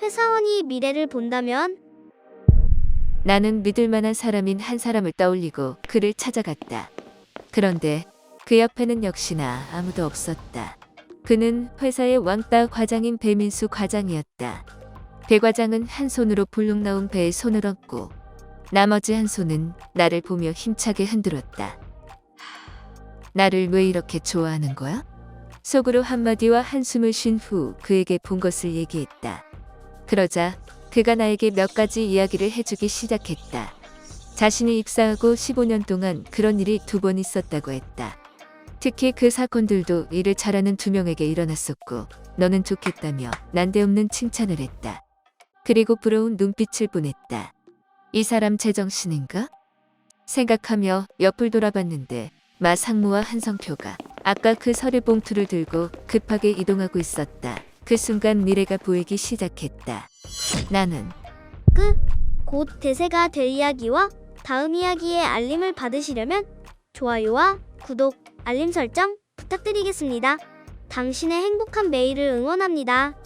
회사원이 미래를 본다면 나는 믿을 만한 사람인 한 사람을 떠올리고 그를 찾아갔다. 그런데 그 옆에는 역시나 아무도 없었다. 그는 회사의 왕따 과장인 배민수 과장이었다. 배 과장은 한 손으로 불룩 나온 배에 손을 얹고 나머지 한 손은 나를 보며 힘차게 흔들었다. 나를 왜 이렇게 좋아하는 거야? 속으로 한마디와 한숨을 쉰 후 그에게 본 것을 얘기했다. 그러자 그가 나에게 몇 가지 이야기를 해주기 시작했다. 자신이 입사하고 15년 동안 그런 일이 두 번 있었다고 했다. 특히 그 사건들도 일을 잘하는 두 명에게 일어났었고 너는 좋겠다며 난데없는 칭찬을 했다. 그리고 부러운 눈빛을 보냈다. 이 사람 제정신인가? 생각하며 옆을 돌아봤는데 마 상무와 한성표가 아까 그 서류 봉투를 들고 급하게 이동하고 있었다. 그 순간 미래가 보이기 시작했다. 나는 곧 대세가 될 이야기와 다음 이야기의 알림을 받으시려면 좋아요와 구독, 알림 설정 부탁드리겠습니다. 당신의 행복한 매일을 응원합니다.